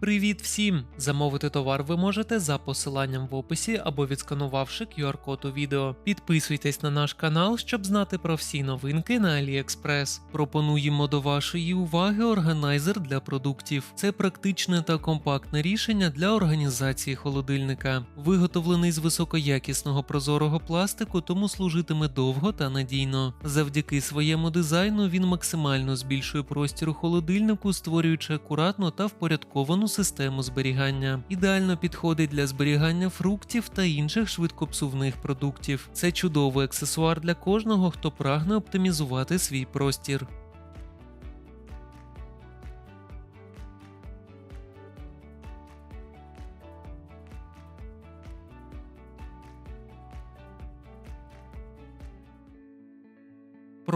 Привіт всім! Замовити товар ви можете за посиланням в описі або відсканувавши QR-код у відео. Підписуйтесь на наш канал, щоб знати про всі новинки на AliExpress. Пропонуємо до вашої уваги органайзер для продуктів. Це практичне та компактне рішення для організації холодильника. Виготовлений з високоякісного прозорого пластику, тому служитиме довго та надійно. Завдяки своєму дизайну він максимально збільшує простір у холодильнику, створюючи акуратну та впорядковану систему зберігання. Ідеально підходить для зберігання фруктів та інших швидкопсувних продуктів. Це чудовий аксесуар для кожного, хто прагне оптимізувати свій простір.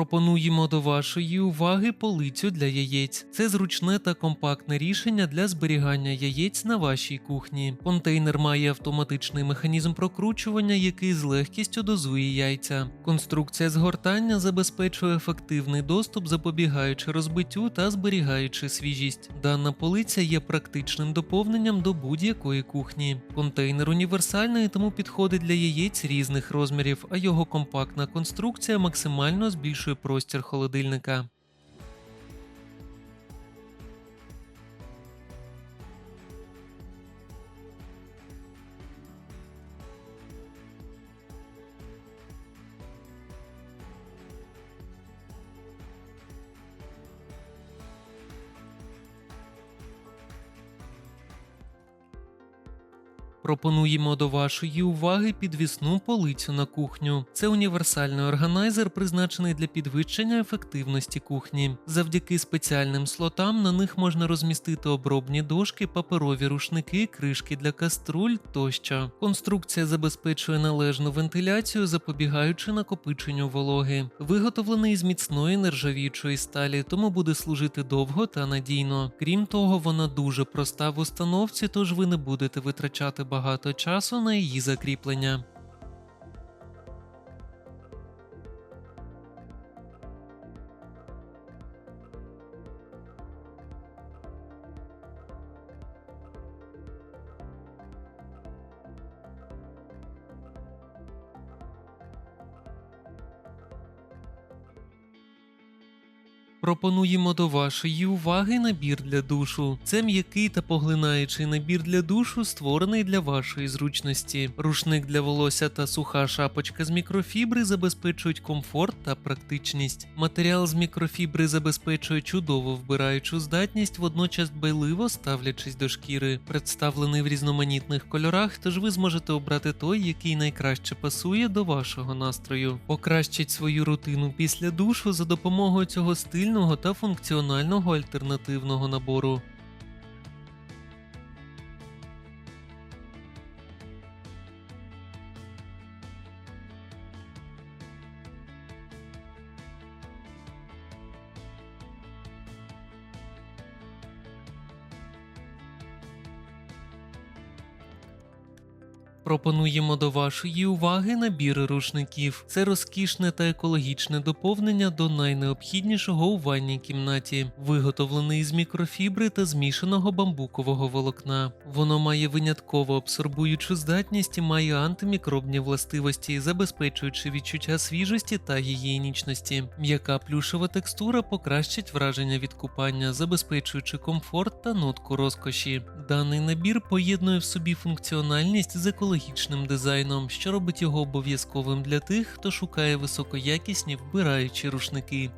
Пропонуємо до вашої уваги полицю для яєць. Це зручне та компактне рішення для зберігання яєць на вашій кухні. Контейнер має автоматичний механізм прокручування, який з легкістю дозує яйця. Конструкція згортання забезпечує ефективний доступ, запобігаючи розбиттю та зберігаючи свіжість. Дана полиця є практичним доповненням до будь-якої кухні. Контейнер універсальний, тому підходить для яєць різних розмірів, а його компактна конструкція максимально збільшує простір холодильника. Пропонуємо до вашої уваги підвісну полицю на кухню. Це універсальний органайзер, призначений для підвищення ефективності кухні. Завдяки спеціальним слотам на них можна розмістити обробні дошки, паперові рушники, кришки для каструль тощо. Конструкція забезпечує належну вентиляцію, запобігаючи накопиченню вологи. Виготовлений з міцної нержавіючої сталі, тому буде служити довго та надійно. Крім того, вона дуже проста в установці, тож ви не будете витрачати багато часу на її закріплення. Пропонуємо до вашої уваги набір для душу. Це м'який та поглинаючий набір для душу, створений для вашої зручності. Рушник для волосся та суха шапочка з мікрофібри забезпечують комфорт та практичність. Матеріал з мікрофібри забезпечує чудову вбираючу здатність, водночас дбайливо ставлячись до шкіри. Представлений в різноманітних кольорах, тож ви зможете обрати той, який найкраще пасує до вашого настрою. Покращіть свою рутину після душу за допомогою цього стильного та функціонального альтернативного набору. Пропонуємо до вашої уваги набір рушників. Це розкішне та екологічне доповнення до найнеобхіднішого у ванній кімнаті, виготовлений з мікрофібри та змішаного бамбукового волокна. Воно має винятково абсорбуючу здатність і має антимікробні властивості, забезпечуючи відчуття свіжості та гігієнічності. М'яка плюшева текстура покращить враження від купання, забезпечуючи комфорт та нотку розкоші. Даний набір поєднує в собі функціональність з екологічним дизайном, що робить його обов'язковим для тих, хто шукає високоякісні вбираючі рушники.